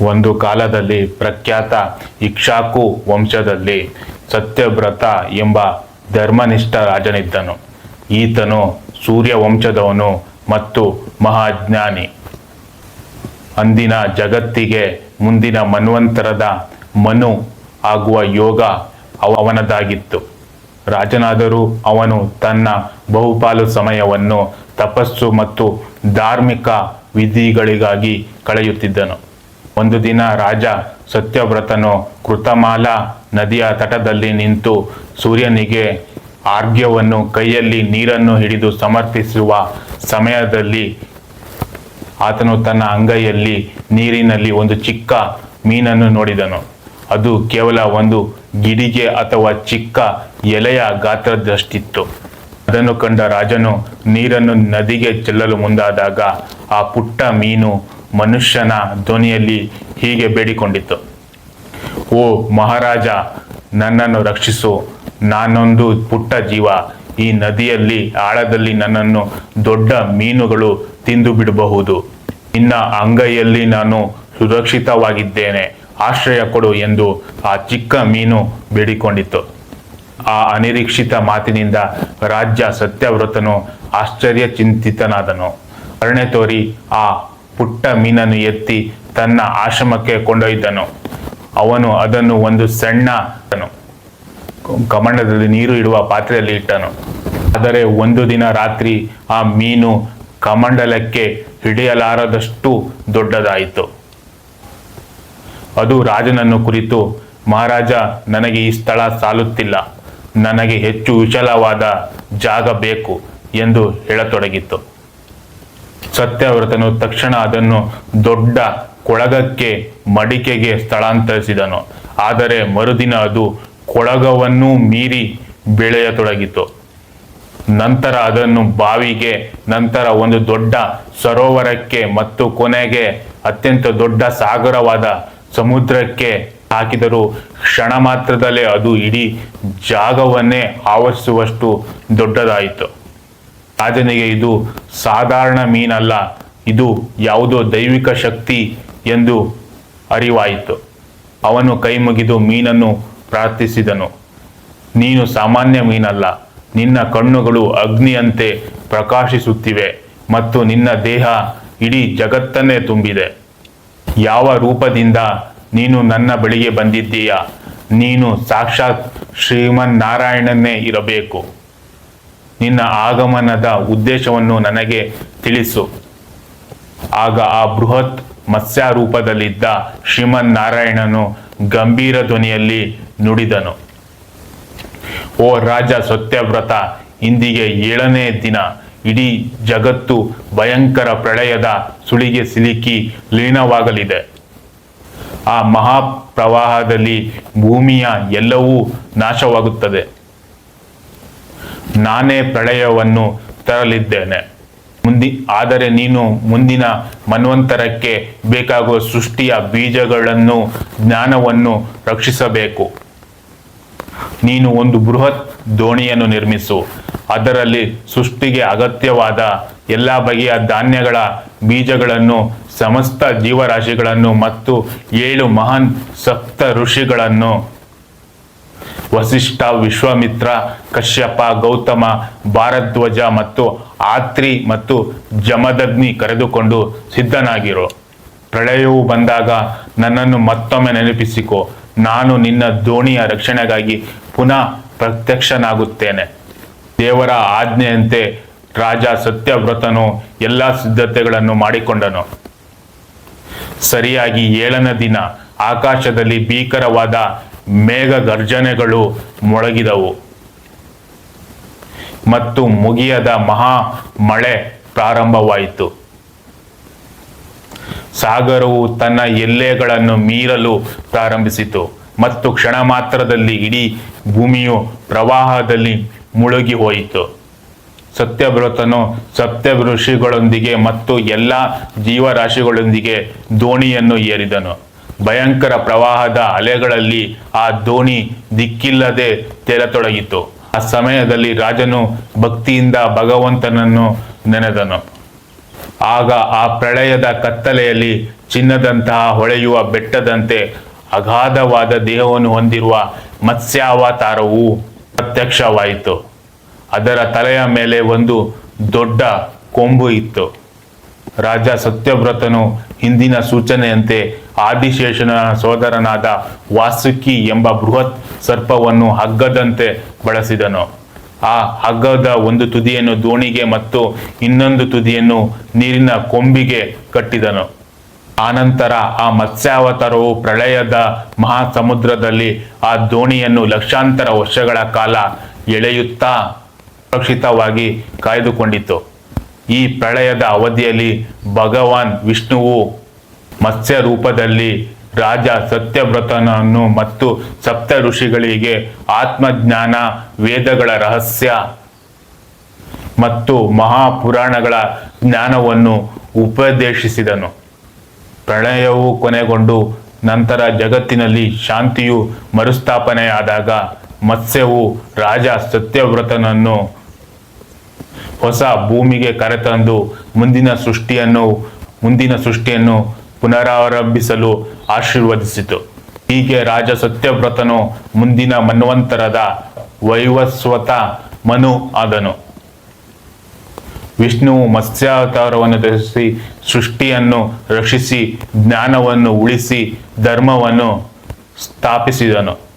ಒಂದು ಕಾಲದಲ್ಲಿ ಪ್ರಖ್ಯಾತ ಇಕ್ಷಾಕು ವಂಶದಲ್ಲಿ ಸತ್ಯವ್ರತ ಎಂಬ ಧರ್ಮನಿಷ್ಠ ರಾಜನಿದ್ದನು. ಈತನು ಸೂರ್ಯ ವಂಶದವನು ಮತ್ತು ಮಹಾಜ್ಞಾನಿ. ಅಂದಿನ ಜಗತ್ತಿಗೆ ಮುಂದಿನ ಮನ್ವಂತರದ ಮನು ಆಗುವ ಯೋಗ ಅವ- ಅವನದಾಗಿತ್ತು. ರಾಜನಾದರೂ ಅವನು ತನ್ನ ಬಹುಪಾಲು ಸಮಯವನ್ನು ತಪಸ್ಸು ಮತ್ತು ಧಾರ್ಮಿಕ ವಿಧಿಗಳಿಗಾಗಿ ಕಳೆಯುತ್ತಿದ್ದನು. ಒಂದು ದಿನ ರಾಜ ಸತ್ಯವ್ರತನು ಕೃತಮಾಲಾ ನದಿಯ ತಟದಲ್ಲಿ ನಿಂತು ಸೂರ್ಯನಿಗೆ ಆರ್ಘ್ಯವನ್ನು ಕೈಯಲ್ಲಿ ನೀರನ್ನು ಹಿಡಿದು ಸಮರ್ಪಿಸುವ ಸಮಯದಲ್ಲಿ ಆತನು ತನ್ನ ಅಂಗೈಯಲ್ಲಿ ನೀರಿನಲ್ಲಿ ಒಂದು ಚಿಕ್ಕ ಮೀನನ್ನು ನೋಡಿದನು. ಅದು ಕೇವಲ ಒಂದು ಗಿಡಿಗೆ ಅಥವಾ ಚಿಕ್ಕ ಎಲೆಯ ಗಾತ್ರದಷ್ಟಿತ್ತು. ಅದನ್ನು ಕಂಡ ರಾಜನು ನೀರನ್ನು ನದಿಗೆ ಚೆಲ್ಲಲು ಮುಂದಾದಾಗ ಆ ಪುಟ್ಟ ಮೀನು ಮನುಷ್ಯನ ಧ್ವನಿಯಲ್ಲಿ ಹೀಗೆ ಬೇಡಿಕೊಂಡಿತು ಓ ಮಹಾರಾಜ, ನನ್ನನ್ನು ರಕ್ಷಿಸು. ನಾನೊಂದು ಪುಟ್ಟ ಜೀವ. ಈ ನದಿಯಲ್ಲಿ, ಆಳದಲ್ಲಿ ನನ್ನನ್ನು ದೊಡ್ಡ ಮೀನುಗಳು ತಿಂದು ಬಿಡಬಹುದು. ನಿನ್ನ ಅಂಗೈಯಲ್ಲಿ ನಾನು ಸುರಕ್ಷಿತವಾಗಿದ್ದೇನೆ. ಆಶ್ರಯ ಕೊಡು ಎಂದು ಆ ಚಿಕ್ಕ ಮೀನು ಬೇಡಿಕೊಂಡಿತು ಆ ಅನಿರೀಕ್ಷಿತ ಮಾತಿನಿಂದ ರಾಜ್ಯ ಸತ್ಯವ್ರತನು ಆಶ್ಚರ್ಯಚಿಂತಿತನಾದನು. ಕರುಣೆ ತೋರಿ, ಆ ಪುಟ್ಟ ಮೀನನ್ನು ಎತ್ತಿ ತನ್ನ ಆಶ್ರಮಕ್ಕೆ ಕೊಂಡೊಯ್ದನು. ಅವನು ಅದನ್ನು ಒಂದು ಸಣ್ಣ ಕಮಂಡದಲ್ಲಿ ನೀರು ಇಡುವ ಪಾತ್ರೆಯಲ್ಲಿ ಇಟ್ಟನು. ಆದರೆ ಒಂದು ದಿನ ರಾತ್ರಿ ಆ ಮೀನು ಕಮಂಡಲಕ್ಕೆ ಹಿಡಿಯಲಾರದಷ್ಟು ದೊಡ್ಡದಾಯಿತು. ಅದು ರಾಜನನ್ನು ಕುರಿತು, ಮಹಾರಾಜ, ನನಗೆ ಈ ಸ್ಥಳ ಸಾಲುತ್ತಿಲ್ಲ. ನನಗೆ ಹೆಚ್ಚು ವಿಶಾಲವಾದ ಜಾಗ ಬೇಕು ಎಂದು ಹೇಳತೊಡಗಿತ್ತು ಸತ್ಯವ್ರತನು ತಕ್ಷಣ ಅದನ್ನು ದೊಡ್ಡ ಕೊಳಗಕ್ಕೆ, ಮಡಿಕೆಗೆ ಸ್ಥಳಾಂತರಿಸಿದನು. ಆದರೆ ಮರುದಿನ ಅದು ಕೊಳಗವನ್ನೂ ಮೀರಿ ಬೆಳೆಯತೊಡಗಿತು. ನಂತರ ಅದನ್ನು ಬಾವಿಗೆ, ನಂತರ ಒಂದು ದೊಡ್ಡ ಸರೋವರಕ್ಕೆ ಮತ್ತು ಕೊನೆಗೆ ಅತ್ಯಂತ ದೊಡ್ಡ ಸಾಗರವಾದ ಸಮುದ್ರಕ್ಕೆ ಹಾಕಿದರೂ ಕ್ಷಣ ಮಾತ್ರದಲ್ಲೇ ಅದು ಇಡೀ ಜಾಗವನ್ನೇ ಆವರಿಸುವಷ್ಟು ದೊಡ್ಡದಾಯಿತು. ರಾಜನಿಗೆ ಇದು ಸಾಧಾರಣ ಮೀನಲ್ಲ, ಇದು ಯಾವುದೋ ದೈವಿಕ ಶಕ್ತಿ ಎಂದು ಅರಿವಾಯಿತು. ಅವನು ಕೈ ಮುಗಿದು ಮೀನನ್ನು ಪ್ರಾರ್ಥಿಸಿದನು. ನೀನು ಸಾಮಾನ್ಯ ಮೀನಲ್ಲ, ನಿನ್ನ ಕಣ್ಣುಗಳು ಅಗ್ನಿಯಂತೆ ಪ್ರಕಾಶಿಸುತ್ತಿವೆ ಮತ್ತು ನಿನ್ನ ದೇಹ ಇಡೀ ಜಗತ್ತನ್ನೇ ತುಂಬಿದೆ. ಯಾವ ರೂಪದಿಂದ ನೀನು ನನ್ನ ಬಳಿಗೆ ಬಂದಿದ್ದೀಯಾ? ನೀನು ಸಾಕ್ಷಾತ್ ಶ್ರೀಮನ್ನಾರಾಯಣನೇ ಇರಬೇಕು. ನಿನ್ನ ಆಗಮನದ ಉದ್ದೇಶವನ್ನು ನನಗೆ ತಿಳಿಸು. ಆಗ ಆ ಬೃಹತ್ ಮತ್ಸ್ಯ ರೂಪದಲ್ಲಿದ್ದ ಶ್ರೀಮನ್ನಾರಾಯಣನು ಗಂಭೀರ ಧ್ವನಿಯಲ್ಲಿ ನುಡಿದನು. ಓ ರಾಜ ಸತ್ಯವ್ರತ, ಇಂದಿಗೆ ಏಳನೇ ದಿನ. ಇಡೀ ಜಗತ್ತು ಭಯಂಕರ ಪ್ರಳಯದ ಸುಳಿಗೆ ಸಿಲುಕಿ ಲೀನವಾಗಲಿದೆ. ಆ ಮಹಾಪ್ರವಾಹದಲ್ಲಿ ಭೂಮಿಯ ಎಲ್ಲವೂ ನಾಶವಾಗುತ್ತದೆ. ನಾನೇ ಪ್ರಳಯವನ್ನು ತರಲಿದ್ದೇನೆ. ಮುಂದಿ, ಆದರೆ ನೀನು ಮುಂದಿನ ಮನ್ವಂತರಕ್ಕೆ ಬೇಕಾಗುವ ಸೃಷ್ಟಿಯ ಬೀಜಗಳನ್ನು, ಜ್ಞಾನವನ್ನು ರಕ್ಷಿಸಬೇಕು. ನೀನು ಒಂದು ಬೃಹತ್ ದೋಣಿಯನ್ನು ನಿರ್ಮಿಸು. ಅದರಲ್ಲಿ ಸೃಷ್ಟಿಗೆ ಅಗತ್ಯವಾದ ಎಲ್ಲ ಬಗೆಯ ಧಾನ್ಯಗಳ ಬೀಜಗಳನ್ನು, ಸಮಸ್ತ ಜೀವರಾಶಿಗಳನ್ನು ಮತ್ತು ಏಳು ಮಹಾನ್ ಸಪ್ತ ಋಷಿಗಳನ್ನು ವಸಿಷ್ಠ ವಿಶ್ವಾಮಿತ್ರ, ಕಶ್ಯಪ, ಗೌತಮ, ಭಾರದ್ವಾಜ ಮತ್ತು ಆತ್ರಿ ಮತ್ತು ಜಮದಗ್ನಿ ಕರೆದುಕೊಂಡು ಸಿದ್ಧನಾಗಿರು. ಪ್ರಳಯವು ಬಂದಾಗ ನನ್ನನ್ನು ಮತ್ತೊಮ್ಮೆ ನೆನಪಿಸಿಕೊ. ನಾನು ನಿನ್ನ ದೋಣಿಯ ರಕ್ಷಣೆಗಾಗಿ ಪುನಃ ಪ್ರತ್ಯಕ್ಷನಾಗುತ್ತೇನೆ. ದೇವರ ಆಜ್ಞೆಯಂತೆ ರಾಜ ಸತ್ಯವ್ರತನು ಎಲ್ಲ ಸಿದ್ಧತೆಗಳನ್ನು ಮಾಡಿಕೊಂಡನು. ಸರಿಯಾಗಿ ಏಳನೇ ದಿನ ಆಕಾಶದಲ್ಲಿ ಭೀಕರವಾದ ಮೇಘ ಗರ್ಜನೆಗಳು ಮೊಳಗಿದವು. ಮತ್ತು ಮುಗಿಯದ ಮಹಾ ಮಳೆ ಪ್ರಾರಂಭವಾಯಿತು. ಸಾಗರವು ತನ್ನ ಎಲ್ಲೆಗಳನ್ನು ಮೀರಲು ಪ್ರಾರಂಭಿಸಿತು ಮತ್ತು ಕ್ಷಣ ಮಾತ್ರದಲ್ಲಿ ಇಡೀ ಭೂಮಿಯು ಪ್ರವಾಹದಲ್ಲಿ ಮುಳುಗಿ ಹೋಯಿತು. ಸತ್ಯವ್ರತನು ಸತ್ಯ ಋಷಿಗಳೊಂದಿಗೆ ಮತ್ತು ಎಲ್ಲ ಜೀವರಾಶಿಗಳೊಂದಿಗೆ ದೋಣಿಯನ್ನು ಏರಿದನು. ಭಯಂಕರ ಪ್ರವಾಹದ ಅಲೆಗಳಲ್ಲಿ ಆ ದೋಣಿ ದಿಕ್ಕಿಲ್ಲದೆ ತೆರತೊಡಗಿತು ಆ ಸಮಯದಲ್ಲಿ ರಾಜನು ಭಕ್ತಿಯಿಂದ ಭಗವಂತನನ್ನು ನೆನೆದನು. ಆಗ ಆ ಪ್ರಳಯದ ಕತ್ತಲೆಯಲ್ಲಿ ಚಿನ್ನದಂತಹ ಹೊಳೆಯುವ ಬೆಟ್ಟದಂತೆ ಅಗಾಧವಾದ ದೇಹವನ್ನು ಹೊಂದಿರುವ ಮತ್ಸ್ಯಾವತಾರವು ಪ್ರತ್ಯಕ್ಷವಾಯಿತು. ಅದರ ತಲೆಯ ಮೇಲೆ ಒಂದು ದೊಡ್ಡ ಕೊಂಬು ಇತ್ತು. ರಾಜ ಸತ್ಯವ್ರತನು ಹಿಂದಿನ ಸೂಚನೆಯಂತೆ ಆದಿಶೇಷನ ಸೋದರನಾದ ವಾಸುಕಿ ಎಂಬ ಬೃಹತ್ ಸರ್ಪವನ್ನು ಹಗ್ಗದಂತೆ ಬಳಸಿದನು. ಆ ಹಗ್ಗದ ಒಂದು ತುದಿಯನ್ನು ದೋಣಿಗೆ ಮತ್ತು ಇನ್ನೊಂದು ತುದಿಯನ್ನು ನೀರಿನ ಕೊಂಬಿಗೆ ಕಟ್ಟಿದನು. ಆನಂತರ ಆ ಮತ್ಸ್ಯಾವತಾರವು ಪ್ರಳಯದ ಮಹಾಸಮುದ್ರದಲ್ಲಿ ಆ ದೋಣಿಯನ್ನು ಲಕ್ಷಾಂತರ ವರ್ಷಗಳ ಕಾಲ ಎಳೆಯುತ್ತಾ ಸುರಕ್ಷಿತವಾಗಿ ಕಾಯ್ದುಕೊಂಡಿತು. ಈ ಪ್ರಳಯದ ಅವಧಿಯಲ್ಲಿ ಭಗವಾನ್ ವಿಷ್ಣುವು ಮತ್ಸ್ಯ ರೂಪದಲ್ಲಿ ರಾಜ ಸತ್ಯವ್ರತನನ್ನು ಮತ್ತು ಸಪ್ತ ಋಷಿಗಳಿಗೆ ಆತ್ಮಜ್ಞಾನ, ವೇದಗಳ ರಹಸ್ಯ ಮತ್ತು ಮಹಾಪುರಾಣಗಳ ಜ್ಞಾನವನ್ನು ಉಪದೇಶಿಸಿದನು. ಪ್ರಳಯವು ಕೊನೆಗೊಂಡು ನಂತರ ಜಗತ್ತಿನಲ್ಲಿ ಶಾಂತಿಯು ಮರುಸ್ಥಾಪನೆಯಾದಾಗ ಮತ್ಸ್ಯವು ರಾಜ ಸತ್ಯವ್ರತನನ್ನು ಹೊಸ ಭೂಮಿಗೆ ಕರೆತಂದು ಮುಂದಿನ ಸೃಷ್ಟಿಯನ್ನು ಮುಂದಿನ ಸೃಷ್ಟಿಯನ್ನು ಪುನರಾರಂಭಿಸಲು ಆಶೀರ್ವದಿಸಿತು. ಹೀಗೆ ರಾಜ ಸತ್ಯವ್ರತನು ಮುಂದಿನ ಮನ್ವಂತರದ ವೈವಸ್ವತ ಮನು ಆದನು. ವಿಷ್ಣುವು ಮತ್ಸ್ಯಾವತಾರವನ್ನು ಧರಿಸಿ ಸೃಷ್ಟಿಯನ್ನು ರಕ್ಷಿಸಿ, ಜ್ಞಾನವನ್ನು ಉಳಿಸಿ, ಧರ್ಮವನ್ನು ಸ್ಥಾಪಿಸಿದನು.